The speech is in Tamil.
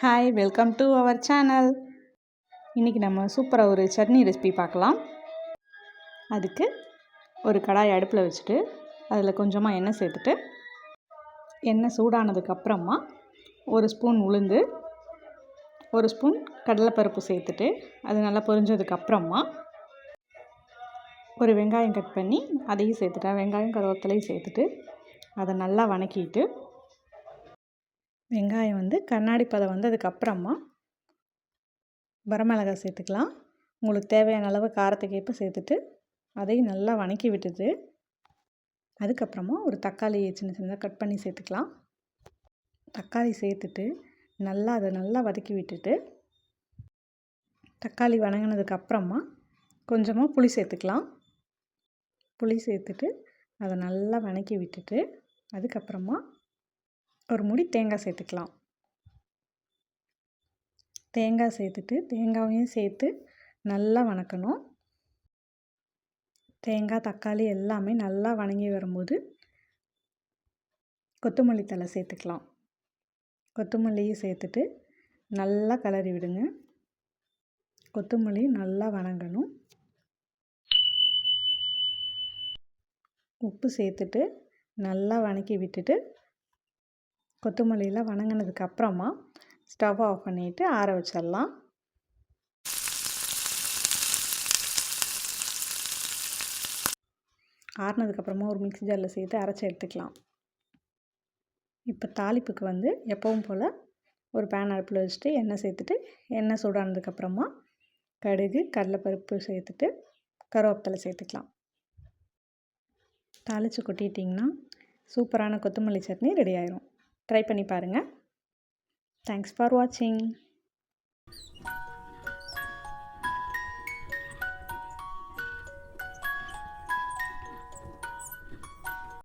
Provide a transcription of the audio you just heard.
Hi welcome to our channel இன்றைக்கி நம்ம சூப்பராக ஒரு சட்னி ரெசிபி பார்க்கலாம். அதுக்கு ஒரு கடாய் அடுப்பில் வச்சுட்டு அதில் கொஞ்சமாக எண்ணெய் சேர்த்துட்டு எண்ணெய் சூடானதுக்கப்புறமா ஒரு ஸ்பூன் உளுந்து ஒரு ஸ்பூன் கடலைப்பருப்பு சேர்த்துட்டு அது நல்லா பொரிஞ்சதுக்கப்புறமா ஒரு வெங்காயம் கட் பண்ணி அதையும் சேர்த்துட்டேன். வெங்காயம் கருவேப்பிலையும் சேர்த்துட்டு அதை நல்லா வணக்கிட்டு வெங்காயம் வந்து கண்ணாடி பதம் வந்ததுக்கப்புறமா வரமிளகாய் சேர்த்துக்கலாம். உங்களுக்கு தேவையான அளவு காரத்துக்கு ஏற்ப சேர்த்துட்டு அதையும் நல்லா வணக்கி விட்டுட்டு அதுக்கப்புறமா ஒரு தக்காளி சின்ன சின்னதாக கட் பண்ணி சேர்த்துக்கலாம். தக்காளி சேர்த்துட்டு நல்லா அதை நல்லா வதக்கி விட்டுட்டு தக்காளி வணங்கினதுக்கப்புறமா கொஞ்சமாக புளி சேர்த்துக்கலாம். புளி சேர்த்துட்டு அதை நல்லா வணக்கி விட்டுட்டு அதுக்கப்புறமா ஒரு முடி தேங்காய் சேர்த்துக்கலாம். தேங்காய் சேர்த்துட்டு தேங்காயையும் சேர்த்து நல்லா வணக்கணும். தேங்காய் தக்காளி எல்லாமே நல்லா வணங்கி வரும்போது கொத்தமல்லி தலை சேர்த்துக்கலாம். கொத்தமல்லியும் சேர்த்துட்டு நல்லா கலரி விடுங்க. கொத்தமல்லி நல்லா வணங்கணும். உப்பு சேர்த்துட்டு நல்லா வணக்கி விட்டுட்டு கொத்தமல்லியெலாம் வணங்கினதுக்கு அப்புறமா ஸ்டவ் ஆஃப் பண்ணிவிட்டு ஆற வச்சிடலாம். ஆறினதுக்கப்புறமா ஒரு மிக்ஸி ஜாரில் சேர்த்து அரைச்சி எடுத்துக்கலாம். இப்போ தாளிப்புக்கு வந்து எப்பவும் போல் ஒரு பேன் அடுப்பில் வச்சுட்டு எண்ணெய் சேர்த்துட்டு எண்ணெய் சூடானதுக்கப்புறமா கடுகு கடலைப்பருப்பு சேர்த்துட்டு கருவேப்பிலை சேர்த்துக்கலாம். தாளித்து கொட்டிட்டிங்கன்னா சூப்பரான கொத்தமல்லி சட்னி ரெடி ஆயிரும். ட்ரை பண்ணி பாருங்கள் தேங்க்ஸ் ஃபார் வாட்சிங்